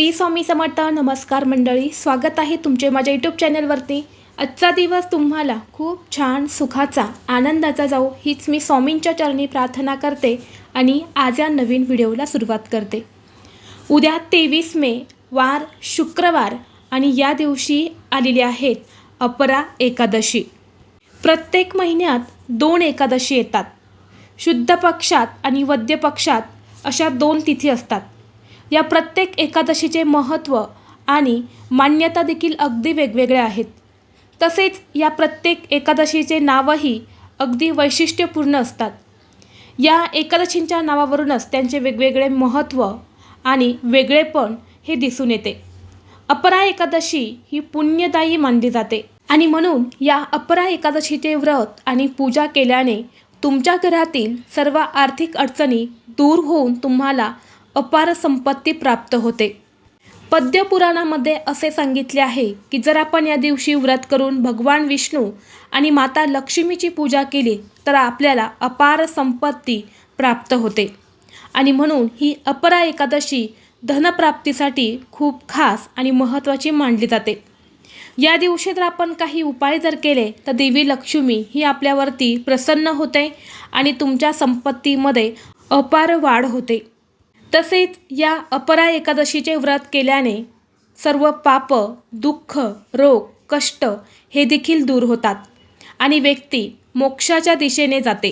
श्री स्वामी समर्थ नमस्कार मंडळी. स्वागत आहे तुमचे माझ्या यूट्यूब चॅनलवरती आजचा दिवस तुम्हाला खूप छान सुखाचा आनंदाचा जाऊ हीच मी स्वामींच्या चरणी प्रार्थना करते आणि आज या नवीन व्हिडिओला सुरुवात करते. उद्या तेवीस मे वार शुक्रवार आणि या दिवशी आलेले आहेत अपरा एकादशी. प्रत्येक महिन्यात दोन एकादशी येतात. शुद्ध पक्षात आणि वद्य पक्षात अशा दोन तिथी असतात. या प्रत्येक एकादशीचे महत्त्व आणि मान्यता देखील अगदी वेगवेगळे आहेत. तसेच या प्रत्येक एकादशीचे नावही अगदी वैशिष्ट्यपूर्ण असतात. या एकादशींच्या नावावरूनच त्यांचे वेगवेगळे महत्त्व आणि वेगळेपण हे दिसून येते. अपरा एकादशी ही पुण्यदायी मानली जाते. आणि म्हणून या अपरा एकादशीचे व्रत आणि पूजा केल्याने तुमच्या घरातील सर्व आर्थिक अडचणी दूर होऊन तुम्हाला अपार संपत्ती प्राप्त होते. पद्यपुराणामध्ये असे सांगितले आहे की जर आपण या दिवशी व्रत करून भगवान विष्णू आणि माता लक्ष्मीची पूजा केली तर आपल्याला अपार संपत्ती प्राप्त होते. आणि म्हणून ही अपरा एकादशी धनप्राप्तीसाठी खूप खास आणि महत्त्वाची मानली जाते. या दिवशी जर आपण काही उपाय जर केले तर देवी लक्ष्मी ही आपल्यावरती प्रसन्न होते आणि तुमच्या संपत्तीमध्ये अपार वाढ होते. तसेच या अपरा एकादशीचे व्रत केल्याने सर्व पाप दुःख रोग कष्ट हे देखील दूर होतात आणि व्यक्ती मोक्षाच्या दिशेने जाते.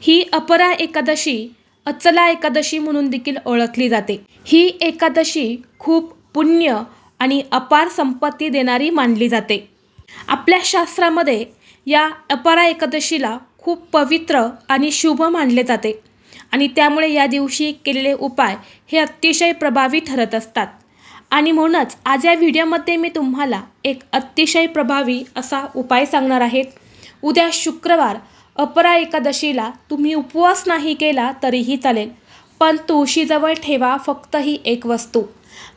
ही अपरा एकादशी अचला एकादशी म्हणून देखील ओळखली जाते. ही एकादशी खूप पुण्य आणि अपार संपत्ती देणारी मानली जाते. आपल्या शास्त्रामध्ये या अपरा एकादशीला खूप पवित्र आणि शुभ मानले जाते. आणि त्यामुळे या दिवशी केलेले उपाय हे अतिशय प्रभावी ठरत असतात. आणि म्हणूनच आज या व्हिडिओमध्ये मी तुम्हाला एक अतिशय प्रभावी असा उपाय सांगणार आहेत उद्या शुक्रवार अपरा एकादशीला तुम्ही उपवास नाही केला तरीही चालेल पण तुळशीजवळ ठेवा फक्त ही एक वस्तू.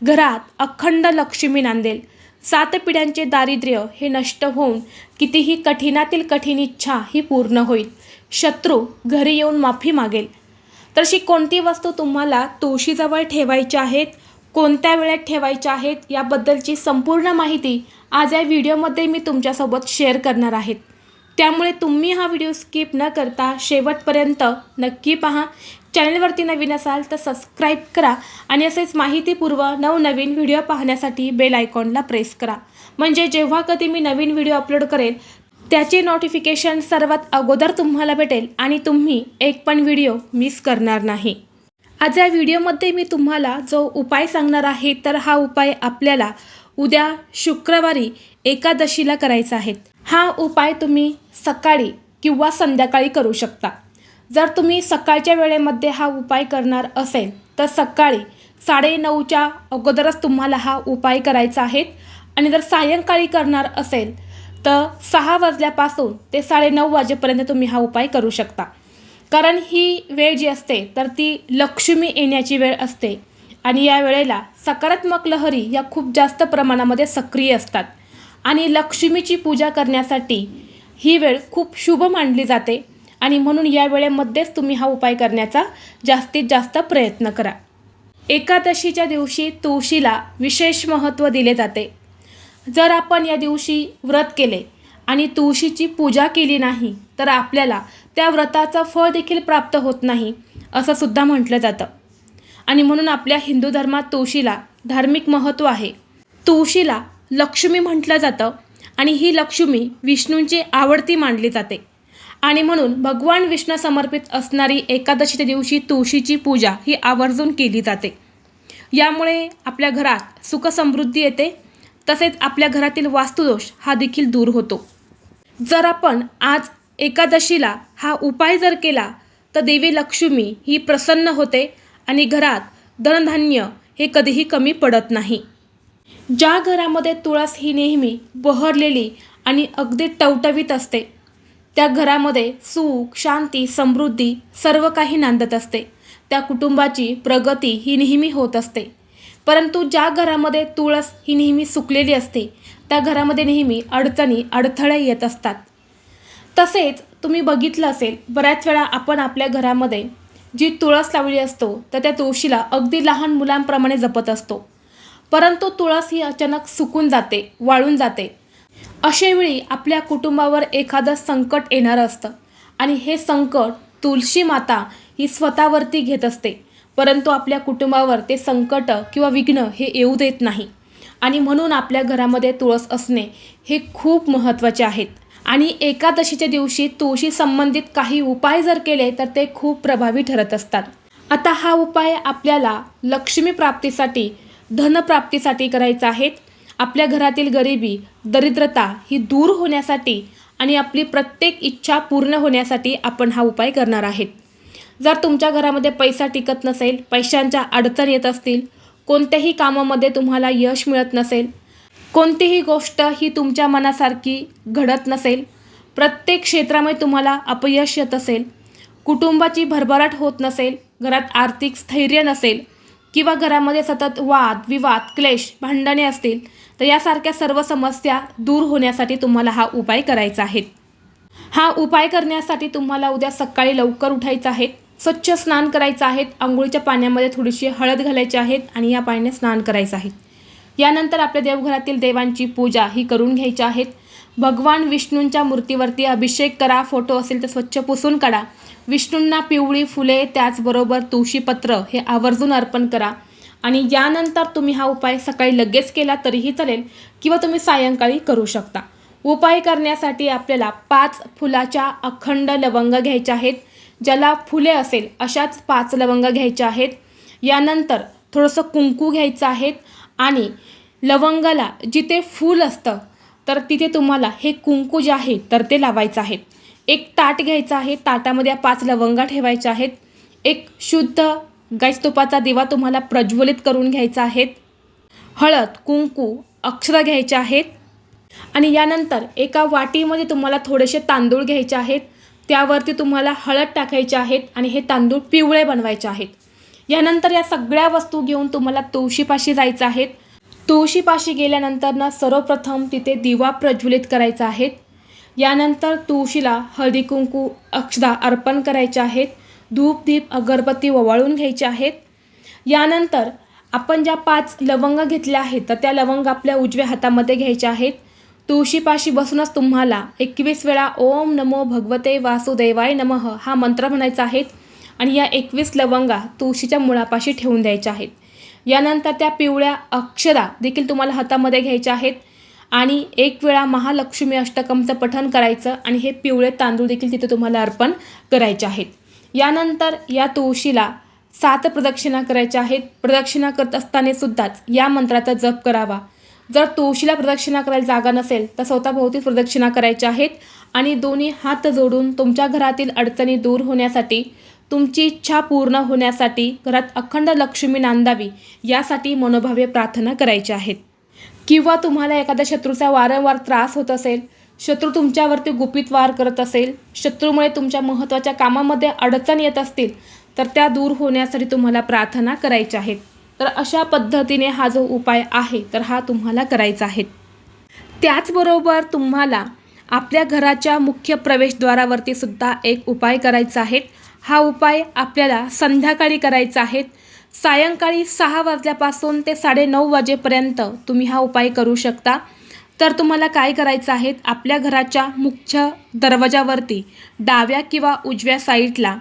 घरात अखंड लक्ष्मी नांदेल. सात पिढ्यांचे दारिद्र्य हे नष्ट होऊन कितीही कठीणातील कठीण इच्छा ही पूर्ण होईल. शत्रू घरी येऊन माफी मागेल. तर अशी कोणती वस्तू तुम्हाला तुळशीजवळ ठेवायच्या आहेत कोणत्या वेळेत ठेवायच्या आहेत याबद्दलची संपूर्ण माहिती आज या व्हिडिओमध्ये मी तुमच्यासोबत शेअर करणार आहेत त्यामुळे तुम्ही हा व्हिडिओ स्किप न करता शेवटपर्यंत नक्की पहा. चॅनलवरती नवीन असाल तर सबस्क्राईब करा आणि असेच माहितीपूर्व नवनवीन व्हिडिओ पाहण्यासाठी बेल आयकॉनला प्रेस करा. म्हणजे जेव्हा कधी मी नवीन व्हिडिओ अपलोड करेल त्याचे नोटिफिकेशन सर्वात अगोदर तुम्हाला भेटेल आणि तुम्ही एक पण व्हिडिओ मिस करणार नाही. आज या व्हिडिओमध्ये मी तुम्हाला जो उपाय सांगणार आहे तर हा उपाय आपल्याला उद्या शुक्रवारी एकादशीला करायचा आहे. हा उपाय तुम्ही सकाळी किंवा संध्याकाळी करू शकता. जर तुम्ही सकाळच्या वेळेमध्ये हा उपाय करणार असेल तर सकाळी साडेनऊच्या अगोदरच तुम्हाला हा उपाय करायचा आहे. आणि जर सायंकाळी करणार असेल तर सहा वाजल्यापासून ते साडेनऊ वाजेपर्यंत तुम्ही हा उपाय करू शकता. कारण ही वेळ जी असते तर ती लक्ष्मी येण्याची वेळ असते. आणि या वेळेला सकारात्मक लहरी या खूप जास्त प्रमाणामध्ये सक्रिय असतात. आणि लक्ष्मीची पूजा करण्यासाठी ही वेळ खूप शुभ मानली जाते. आणि म्हणून या वेळेमध्येच तुम्ही हा उपाय करण्याचा जास्तीत जास्त प्रयत्न करा. एकादशीच्या दिवशी तुळशीला विशेष महत्त्व दिले जाते. जर आपण या दिवशी व्रत केले आणि तुळशीची पूजा केली नाही तर आपल्याला त्या व्रताचं फळ देखील प्राप्त होत नाही असं सुद्धा म्हटलं जातं. आणि म्हणून आपल्या हिंदू धर्मात तुळशीला धार्मिक महत्त्व आहे. तुळशीला लक्ष्मी म्हटलं जातं आणि ही लक्ष्मी विष्णूंची आवडती मानली जाते. आणि म्हणून भगवान विष्णू समर्पित असणारी एकादशीच्या दिवशी तुळशीची पूजा ही आवर्जून केली जाते. यामुळे आपल्या घरात सुखसमृद्धी येते तसेच आपल्या घरातील वास्तुदोष हा देखील दूर होतो. जर आपण आज एकादशीला हा उपाय जर केला तर देवी लक्ष्मी ही प्रसन्न होते आणि घरात धनधान्य हे कधीही कमी पडत नाही. ज्या घरामध्ये तुळस ही नेहमी बहरलेली आणि अगदी टवटवीत असते त्या घरामध्ये सुख शांती समृद्धी सर्व काही नांदत असते. त्या कुटुंबाची प्रगती ही नेहमी होत असते. परंतु ज्या घरामध्ये तुळस ही नेहमी सुकलेली असते त्या घरामध्ये नेहमी अडचणी अडथळे येत असतात. तसेच तुम्ही बघितलं असेल बऱ्याच वेळा आपण आपल्या घरामध्ये जी तुळस लावली असतो तर त्या तुळशीला अगदी लहान मुलांप्रमाणे जपत असतो. परंतु तुळस ही अचानक सुकून जाते वाळून जाते. अशावेळी आपल्या कुटुंबावर एखादं संकट येणारं असतं आणि हे संकट तुळशी माता ही स्वतःवरती घेत असते. परंतु आपल्या कुटुंबावर ते संकट किंवा विघ्न हे येऊ देत नाही. आणि म्हणून आपल्या घरामध्ये तुळस असणे हे खूप महत्त्वाचे आहेत. आणि एकादशीच्या दिवशी तुळशी संबंधित काही उपाय जर केले तर ते खूप प्रभावी ठरत असतात. आता हा उपाय आपल्याला लक्ष्मी प्राप्तीसाठी धनप्राप्तीसाठी करायचा आहे. आपल्या घरातील गरिबी दरिद्रता ही दूर होण्यासाठी आणि आपली प्रत्येक इच्छा पूर्ण होण्यासाठी आपण हा उपाय करणार आहेत. जर तुमच्या घरामध्ये पैसा टिकत नसेल पैशांच्या अडचण येत असतील कोणत्याही कामामध्ये तुम्हाला यश मिळत नसेल कोणतीही गोष्ट ही तुमच्या मनासारखी घडत नसेल प्रत्येक क्षेत्रामध्ये तुम्हाला अपयश येत असेल कुटुंबाची भरभराट होत नसेल घरात आर्थिक स्थैर्य नसेल किंवा घरामध्ये सतत वाद विवाद क्लेश भांडणे असतील तर यासारख्या सर्व समस्या दूर होण्यासाठी तुम्हाला हा उपाय करायचा आहे. हा उपाय करण्यासाठी तुम्हाला उद्या सकाळी लवकर उठायचं आहे. स्वच्छ स्नान करायचं आहे आंघोळीच्या पाण्यामध्ये थोडीशी हळद घालायची आहेत आणि या पाण्याने स्नान करायचं आहे. यानंतर आपल्या देवघरातील देवांची पूजा ही करून घ्यायची आहेत. भगवान विष्णूंच्या मूर्तीवरती अभिषेक करा फोटो असेल तर स्वच्छ पुसून काढा. विष्णूंना पिवळी फुले त्याचबरोबर तुळशीपत्र हे आवर्जून अर्पण करा. आणि यानंतर तुम्ही हा उपाय सकाळी लगेच केला तरीही चालेल किंवा तुम्ही सायंकाळी करू शकता. उपाय करण्यासाठी आपल्याला पाच फुलाच्या अखंड लवंग घ्यायच्या आहेत. ज्याला फुले असेल अशाच पाच लवंग घ्यायच्या आहेत. यानंतर थोडंसं कुंकू घ्यायचं आहेत आणि लवंगाला जिथे फूल असतं तर तिथे तुम्हाला हे कुंकू जे आहे तर ते लावायचं आहे. एक ताट घ्यायचं आहे ताटामध्ये पाच लवंगा ठेवायच्या आहेत. एक शुद्ध गाईस तुपाचा दिवा तुम्हाला प्रज्वलित करून घ्यायचा आहेत हळद कुंकू अक्षरं घ्यायच्या आहेत. आणि यानंतर एका वाटीमध्ये तुम्हाला थोडेसे तांदूळ घ्यायचे आहेत. त्यावरती तुम्हाला हळद टाकायचे आहेत आणि हे तांदूळ पिवळे बनवायचे आहेत. यानंतर या सगळ्या वस्तू घेऊन तुम्हाला तुळशीपाशी जायचं आहेत तुळशीपाशी गेल्यानंतर ना सर्वप्रथम तिथे दिवा प्रज्वलित करायचा आहे. यानंतर तुळशीला हळदी कुंकू अक्षदा अर्पण करायचे आहेत. धूप दीप अगरबत्ती ओवाळून घ्यायचे आहेत. यानंतर आपण ज्या पाच लवंग घेतल्या आहेत तर त्या लवंग आपल्या उजव्या हातामध्ये घ्यायच्या आहेत. तुळशीपाशी बसूनच तुम्हाला एकवीस वेळा ओम नमो भगवते वासुदेवाय नमः हा मंत्र म्हणायचा आहे. आणि या एकवीस लवंगा तुळशीच्या मुळापाशी ठेवून द्यायच्या आहेत. यानंतर त्या पिवळ्या अक्षरा देखील तुम्हाला हातामध्ये घ्यायच्या आहेत. आणि एक वेळा महालक्ष्मी अष्टकमचं पठण करायचं आणि हे पिवळे तांदूळ देखील तिथे तुम्हाला अर्पण करायचे आहेत. यानंतर या तुळशीला सात प्रदक्षिणा करायच्या आहेत. प्रदक्षिणा करत असताना सुद्धाच या मंत्राचा जप करावा. जर तुळशीला प्रदक्षिणा करायला जागा नसेल तर स्वतःभोवतीच प्रदक्षिणा करायच्या आहेत. आणि दोन्ही हात जोडून तुमच्या घरातील अडचणी दूर होण्यासाठी तुमची इच्छा पूर्ण होण्यासाठी घरात अखंड लक्ष्मी नांदावी यासाठी मनोभावे प्रार्थना करायच्या आहेत. किंवा तुम्हाला एखाद्या शत्रूचा वारंवार त्रास होत असेल शत्रू तुमच्यावरती गुपित वार करत असेल शत्रूमुळे तुमच्या महत्त्वाच्या कामामध्ये अडचण येत असतील तर त्या दूर होण्यासाठी तुम्हाला प्रार्थना करायच्या आहेत. तर अशा पद्धतीने हा जो उपाय आहे तर हा तुम्हाला करायचा आहे. त्याचबरोबर तुम्हाला आपल्या घराच्या मुख्य प्रवेशद्वारावरती सुद्धा एक उपाय करायचा आहे. हा उपाय आपल्याला संध्याकाळी करायचा आहे. सायंकाळी सहा वाजल्यापासून ते साडेनऊ वाजेपर्यंत तुम्ही हा उपाय करू शकता. तर तुम्हाला काय करायचं आहे? आपल्या घराच्या मुख्य दरवाजावरती डाव्या किंवा उजव्या साईडला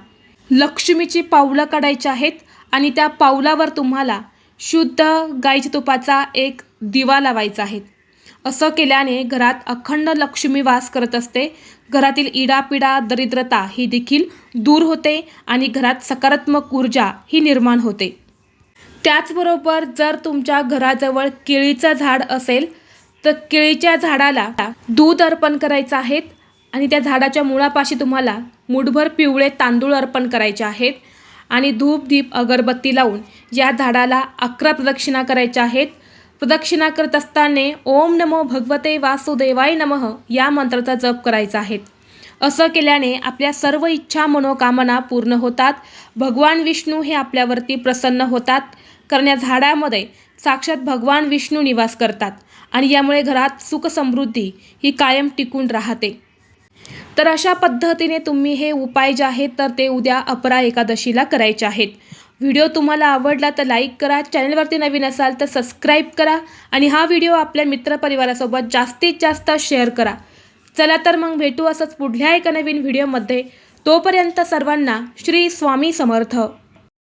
लक्ष्मीची पावलं काढायची आहेत. आणि त्या पावलावर तुम्हाला शुद्ध गाईच्या तुपाचा एक दिवा लावायचा आहे. असं केल्याने घरात अखंड लक्ष्मी वास करत असते. घरातील इडापिडा दरिद्रता ही देखील दूर होते आणि घरात सकारात्मक ऊर्जा ही निर्माण होते. त्याचबरोबर जर तुमच्या घराजवळ केळीचं झाड असेल तर केळीच्या झाडाला दूध अर्पण करायचं आहे आणि त्या झाडाच्या मुळापाशी तुम्हाला मुठभर पिवळे तांदूळ अर्पण करायचे आहेत. आणि धूप दीप अगरबत्ती लावून या झाडाला अकरा प्रदक्षिणा करायच्या आहेत. प्रदक्षिणा करत असताना ओम नमो भगवते वासुदेवाय नमः या मंत्राचा जप करायचा आहे. असं केल्याने आपल्या सर्व इच्छा मनोकामना पूर्ण होतात. भगवान विष्णू हे आपल्यावरती प्रसन्न होतात. कारण या झाडामध्ये साक्षात भगवान विष्णू निवास करतात आणि यामुळे घरात सुख समृद्धी ही कायम टिकून राहते. तर अशा पद्धतीने तुम्ही हे उपाय जे आहेत तर ते उद्या अपरा एकादशीला करायचे आहेत. व्हिडिओ तुम्हाला आवडला तर लाईक करा चॅनलवरती नवीन असाल तर सबस्क्राईब करा आणि हा व्हिडिओ आपल्या मित्रपरिवारासोबत जास्तीत जास्त शेअर करा. चला तर मग भेटू असंच पुढल्या एका नवीन व्हिडिओमध्ये. तोपर्यंत सर्वांना श्री स्वामी समर्थ.